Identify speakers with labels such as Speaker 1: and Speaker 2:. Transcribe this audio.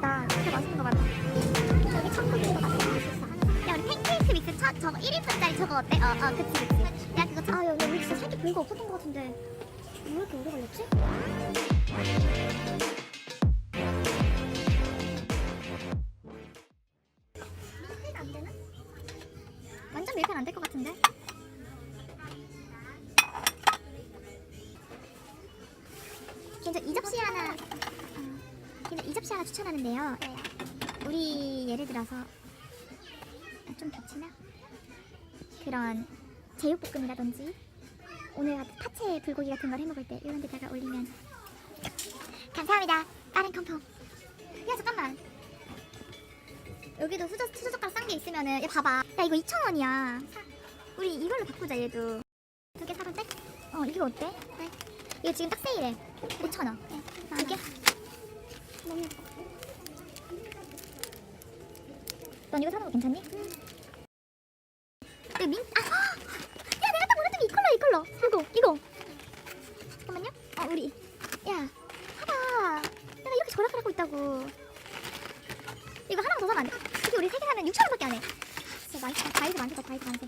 Speaker 1: 맛있겠다. 진짜 맛있는 거 많아. 여기 청국이도
Speaker 2: 맛있어.
Speaker 1: 야 우리 팬케이크 믹스 첫 저거 1인분짜리 저거 어때? 어어 그치 그치. 아, 야 그거 아 여기 우리 진짜 살게 별거 없었던 거 같은데 왜 이렇게 오래 걸렸지? 완전 밀크는 안될 것 같은데. 괜찮 이 접시 하나. 접시 하나 추천하는데요. 우리 예를 들어서 좀 겹치나? 그런 제육볶음이라든지 오늘 파채 불고기 같은 걸 해먹을 때 이런 데다가 올리면 감사합니다. 다른 컴펌. 야 잠깐만. 여기도 수저 수저젓가락 싼 게 있으면은 야 봐봐. 야 이거 2,000원이야. 우리 이걸로 바꾸자 얘도. 두 개 사도 돼? 어 이거 어때? 네. 이거 지금 딱 세일해. 5,000원. 네. 넌 이거 사는 거 괜찮니? 응. 내 민, 아, 야 내가 딱 원했던 게 이 컬러 이 컬러. 이거 이거. 잠깐만요. 어 우리, 야, 봐봐. 내가 이렇게 절약을 하고 있다고. 이거 하나만 더 사면 안 돼? 이게 우리 세 개 사면 6천 원밖에 안 해. 진짜 맛있다. 과일도 많다. 과일도 많대.